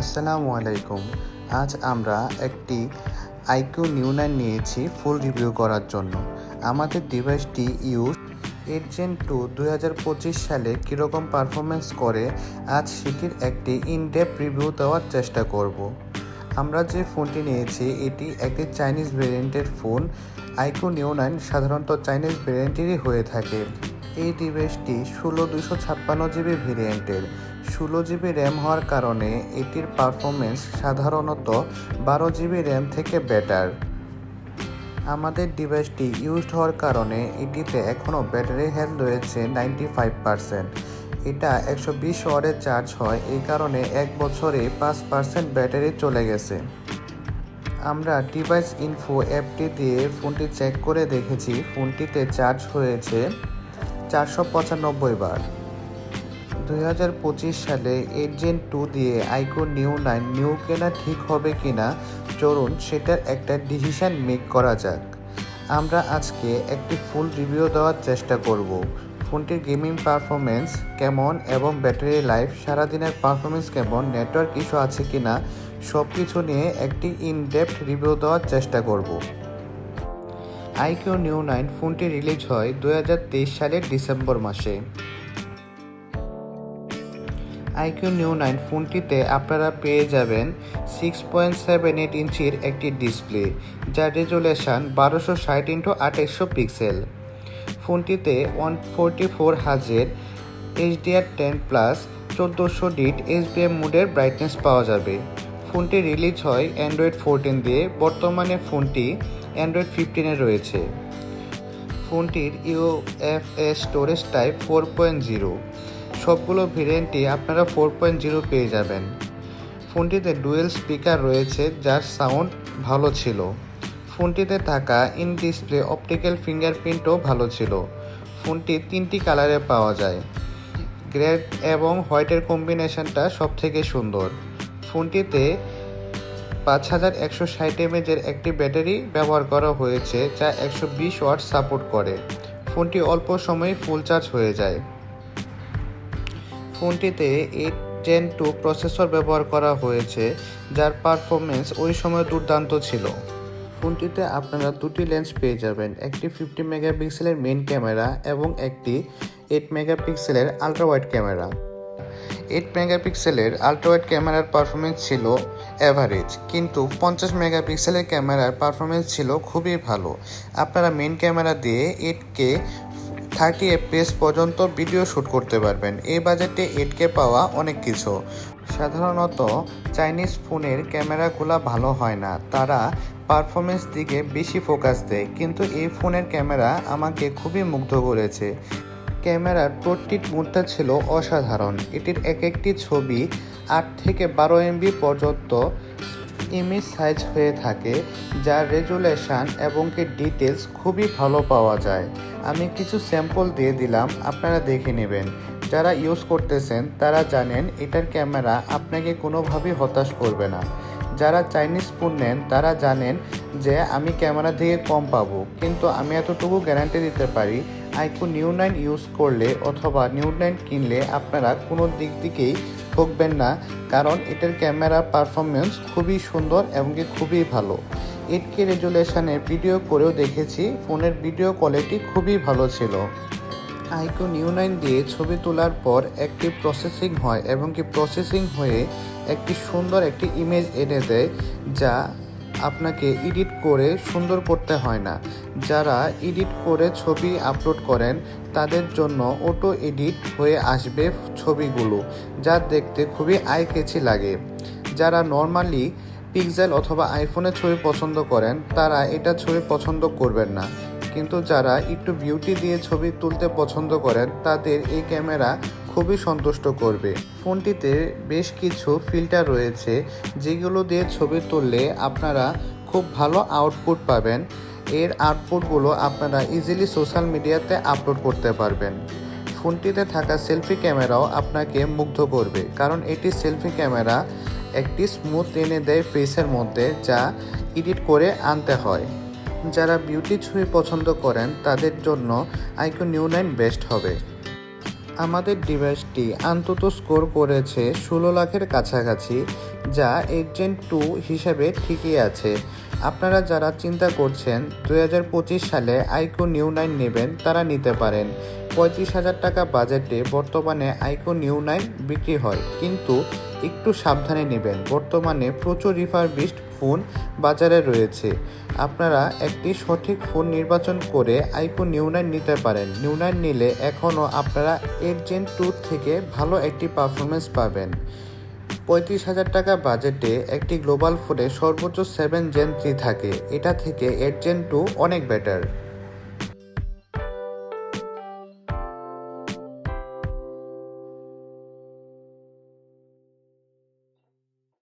আসসালামু আলাইকুম। আজ আমরা একটি আইকিউ নিউ নাইন নিয়েছি ফুল রিভিউ করার জন্য। আমাদের ডিভাইসটি ইউজ এইট জেন টু দুই হাজার পঁচিশ সালে কীরকম পারফরমেন্স করে, আজ সেটির একটি ইনডেপ রিভিউ দেওয়ার চেষ্টা করব। আমরা যে ফোনটি নিয়েছি, এটি একটি চাইনিজ ভেরিয়েন্টের ফোন। আইকো নিউ নাইন সাধারণত চাইনিজ ভেরিয়েন্টেরই হয়ে থাকে। এই ডিভাইসটি ষোলো দুশো ছাপ্পান্ন জিবি ভেরিয়েন্টের ষোলো জিবি র্যাম হওয়ার কারণে এটির পারফরমেন্স সাধারণত বারো জিবি র্যাম থেকে বেটার আমাদের ডিভাইসটি ইউজড হওয়ার কারণে এটিতে এখনও ব্যাটারি হেলথ রয়েছে নাইনটি ফাইভ পারসেন্ট এটা একশো বিশ ওয়ার্ডে চার্জ হয়, এই কারণে এক বছরে পাঁচ পার্সেন্ট ব্যাটারি চলে গেছে। আমরা ডিভাইস ইনফো অ্যাপটি দিয়ে ফোনটি চেক করে দেখেছি। ফোনটিতে চার্জ হয়েছে চারশো পঁচানব্বই বার। দুই হাজার পঁচিশ সালে এইট জেন টু দিয়ে আইকো নিউ নাইন নিউ কেনা ঠিক হবে কিনা, চলুন সেটার একটা ডিসিশন মেক করা যাক। আমরা আজকে একটি ফুল রিভিউ দেওয়ার চেষ্টা করব। ফোনটির গেমিং পারফরমেন্স কেমন এবং ব্যাটারি লাইফ সারাদিনের পারফরমেন্স কেমন নেটওয়ার্ক ইস্যু আছে কিনা সব কিছু নিয়ে একটি ইনডেপথ রিভিউ দেওয়ার চেষ্টা করব। আইকিউ নিউ নাইন ফোনটি রিলিজ হয় দু হাজার তেইশ সালের ডিসেম্বর মাসে। আইকিউ নিউ নাইন ফোনটিতে আপনারা পেয়ে যাবেন সিক্স পয়েন্ট সেভেন এইট ইঞ্চির একটি ডিসপ্লে যার রেজুলেশন বারোশো ষাট ইন্টু আঠাইশশো পিক্সেল ফোনটিতে ওয়ান ফোরটি ফোর হাজের এইচডিআর টেন প্লাস চোদ্দোশো ডিট এসবিএম মুডের ব্রাইটনেস পাওয়া যাবে। ফোনটি রিলিজ হয় অ্যান্ড্রয়েড ফোরটিন দিয়ে। বর্তমানে ফোনটি অ্যান্ড্রয়েড ফিফটিনে রয়েছে। ফোনটির UFS storage type four point zero সবগুলো ভেরিয়েন্টই আপনারা ফোর পয়েন্ট জিরো পেয়ে যাবেন। ফোনটিতে ডুয়েল স্পিকার রয়েছে, যার সাউন্ড ভালো ছিল। ফোনটিতে থাকা ইন ডিসপ্লে অপটিক্যাল ফিঙ্গারপ্রিন্টও ভালো ছিল। ফোনটি তিনটি কালারে পাওয়া যায়। গ্রেড এবং হোয়াইটের কম্বিনেশনটা সব থেকে সুন্দর। ফোনটিতে পাঁচ হাজার একশো ষাট এমএজের একটি ব্যাটারি ব্যবহার করা হয়েছে, যা একশো বিশ ওয়াট সাপোর্ট করে। ফোনটি অল্প সময়ে ফুল চার্জ হয়ে যায়। ফোনটিতে এইট জেন টু প্রসেসর ব্যবহার করা হয়েছে, যার পারফরমেন্স ওই সময় দুর্দান্ত ছিল। ফোনটিতে আপনারা দুটি লেন্স পেয়ে যাবেন, একটি ফিফটি মেগাপিক্সেলের মেন ক্যামেরা এবং একটি এইট মেগাপিক্সেলের আলট্রা ওয়াইড ক্যামেরা এইট মেগাপিক্সেলের আলট্রা ওয়াইড ক্যামেরার পারফরমেন্স ছিল অ্যাভারেজ কিন্তু পঞ্চাশ মেগাপিক্সেলের ক্যামেরার পারফরমেন্স ছিল খুবই ভালো। আপনারা মেন ক্যামেরা দিয়ে এইট কে থার্টি এফপিএস পর্যন্ত ভিডিও শ্যুট করতে পারবেন। এই বাজেটে এইট কে পাওয়া অনেক কিছু। সাধারণত চাইনিজ ফোনের ক্যামেরাগুলো ভালো হয় না। তারা পারফরমেন্স দিকে বেশি ফোকাস দেয়। কিন্তু এই ফোনের ক্যামেরা আমাকে খুবই মুগ্ধ করেছে। ক্যামেরার পোর্ট্রেট মুডটা ছিল অসাধারণ। এটির এক একটি ছবি আট থেকে বারো এমবি পর্যন্ত ইমেজ সাইজ হয়ে থাকে, যার রেজুলেশন এবং কি ডিটেলস খুবই ভালো পাওয়া যায়। আমি কিছু স্যাম্পল দিয়ে দিলাম, আপনারা দেখে নেবেন। যারা ইউজ করতেছেন, তারা জানেন এটার ক্যামেরা আপনাকে কোনোভাবেই হতাশ করবে না। যারা চাইনিজ ফোন নেন, তারা জানেন যে আমি ক্যামেরা থেকে কম পাবো। কিন্তু আমি এতটুকু গ্যারান্টি দিতে পারি, আইকো নিউ নাইন ইউজ করলে অথবা নিউ নাইন কিনলে আপনারা কোনো দিক দিকেই ঠকবেন না। কারণ এটার ক্যামেরা পারফরমেন্স খুবই সুন্দর এবং খুবই ভালো। কে রেজুলেশনে ভিডিও করেও দেখেছি। ফোনের ভিডিও কোয়ালিটি খুবই ভালো ছিল। আইকো নিউ নাইন দিয়ে ছবি তোলার পর একটি প্রসেসিং হয় এবং কি প্রসেসিং হয়ে একটি সুন্দর একটি ইমেজ এনে দেয় যা আপনাকে এডিট করে সুন্দর করতে হয় না। যারা এডিট করে ছবি আপলোড করেন, তাদের জন্য অটো এডিট হয়ে আসবে ছবিগুলো, যা দেখতে খুবই আই কেচি লাগে। যারা নর্মালি পিক্সেল অথবা আইফোনের ছবি পছন্দ করেন, তারা এটা ছবি পছন্দ করবেন না। কিন্তু যারা একটু বিউটি দিয়ে ছবি তুলতে পছন্দ করেন, তাদের এই ক্যামেরা খুবই সন্তুষ্ট করবে। ফোনটিতে বেশ কিছু ফিল্টার রয়েছে, যেগুলো দিয়ে ছবি তুললে আপনারা খুব ভালো আউটপুট পাবেন। এর আউটপুটগুলো আপনারা ইজিলি সোশ্যাল মিডিয়াতে আপলোড করতে পারবেন। ফোনটিতে থাকা সেলফি ক্যামেরাও আপনাকে মুগ্ধ করবে, কারণ এটি সেলফি ক্যামেরা একটি স্মুথ এনে দেয় ফেসের মধ্যে, যা এডিট করে আনতে হয়। যারা বিউটি ছবি পছন্দ করেন, তাদের জন্য আইকো নিউ নাইন বেস্ট হবে। আমাদের ডিভাইসটি অন্তত স্কোর করেছে ষোলো লাখের কাছাকাছি, যা জেন টু হিসেবে ঠিকই আছে। আপনারা যারা চিন্তা করছেন, দুই হাজার পঁচিশ সালে আইকো নিউ নাইন নেবেন, তারা নিতে পারেন। পঁয়ত্রিশ হাজার টাকা বাজেটে বর্তমানে আইকো নিউ নাইন বিক্রি হয়। কিন্তু একটু সাবধানে নেবেন। বর্তমানে প্রচুর রিফারবিশড ফোন বাজারে রয়েছে। আপনারা একটি সঠিক ফোন নির্বাচন করে আইকো নিউ নাইন নিতে পারেন। নিউ নাইন নিলে এখনও আপনারা এইট জেন টু থেকে ভালো একটি পারফরমেন্স পাবেন। পঁয়ত্রিশ হাজার টাকা বাজেটে একটি গ্লোবাল ফোনে সর্বোচ্চ সেভেন জেন থ্রি থাকে। এটা থেকে এইট জেন টু অনেক বেটার।